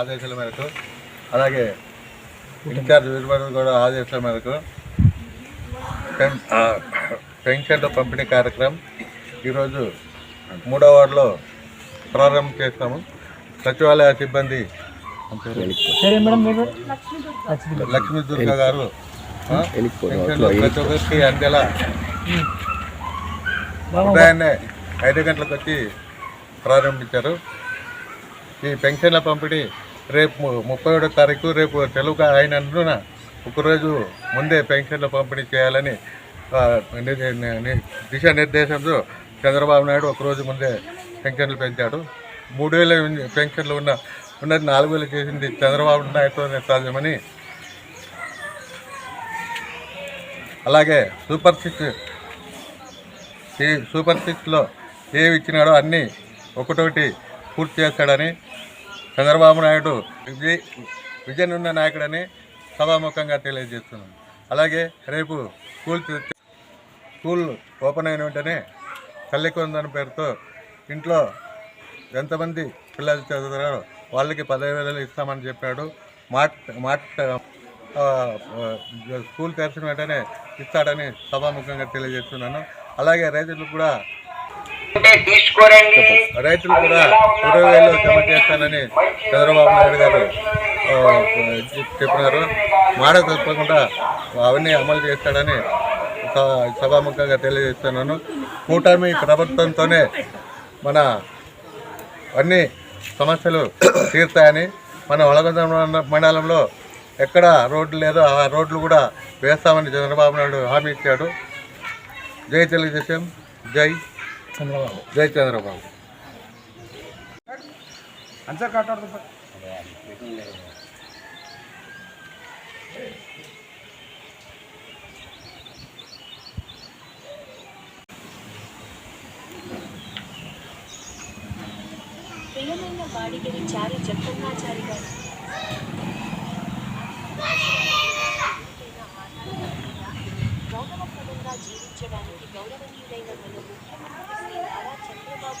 ఆదేశాల మేరకు అలాగే ఇన్ఛార్జ్ వీరభద్ర కూడా ఆదేశాల మేరకు పెన్షన్ల పంపిణీ కార్యక్రమం ఈరోజు మూడో వార్డులో ప్రారంభం చేస్తాము. సచివాలయ సిబ్బంది లక్ష్మీ దుర్గా గారు ప్రతి ఒక్కరికి అందేలా ఉదయాన్నే ఐదు గంటలకు వచ్చి ప్రారంభించారు. ఈ పెన్షన్ల పంపిణీ రేపు ముప్పై ఏడో తారీఖు రేపు తెలుగు అయినందున ఒకరోజు ముందే పెన్షన్ల పంపిణీ చేయాలని ని- దిశానిర్దేశంతో చంద్రబాబు నాయుడు ఒకరోజు ముందే పెన్షన్లు పెంచాడు. మూడు వేల పెన్షన్లు ఉన్న ఉన్నది నాలుగు వేలు చేసింది చంద్రబాబు నాయుడుతోనే సాధ్యమని. అలాగే సూపర్ సిక్స్ ఈ సూపర్ సిక్స్లో ఏవి ఇచ్చినాడో అన్నీ ఒకటొకటి పూర్తి చేస్తాడని చంద్రబాబు నాయుడు విజయ్ విజయనున్న ఉన్న నాయకుడని సభాముఖంగా తెలియజేస్తున్నాను అలాగే రేపు స్కూల్ స్కూల్ ఓపెన్ అయిన వెంటనే తల్లికొందని పేరుతో ఇంట్లో ఎంతమంది పిల్లలు చదువుతారో వాళ్ళకి పదహైదు వేలు ఇస్తామని చెప్పాడు. మాట మాట్ స్కూల్ తెరిచిన వెంటనే ఇస్తాడని సభాముఖంగా తెలియజేస్తున్నాను. అలాగే రైతులు కూడా రైతులు కూడా ఇరవై వేలు జమ చేస్తానని చంద్రబాబు నాయుడు గారు చెప్పినారు. మాట తప్పకుండా అవన్నీ అమలు చేస్తాడని సభాముఖంగా తెలియజేస్తున్నాను. కూటమి ప్రభుత్వంతోనే మన అన్ని సమస్యలు తీరుతాయని మన వలగొంద మండలంలో ఎక్కడ రోడ్లు లేదో ఆ రోడ్లు కూడా వేస్తామని చంద్రబాబు నాయుడు హామీ ఇచ్చాడు. జై తెలుగుదేశం. జై చంద్రబాబు. జై చంద్రబాబు. ప్రియమైన వాడిగిరి చారి జగన్నాచారి గారు. జీవించడానికి గౌరవనీయులైన మన ముఖ్యమంత్రి శ్రీ నారా చంద్రబాబు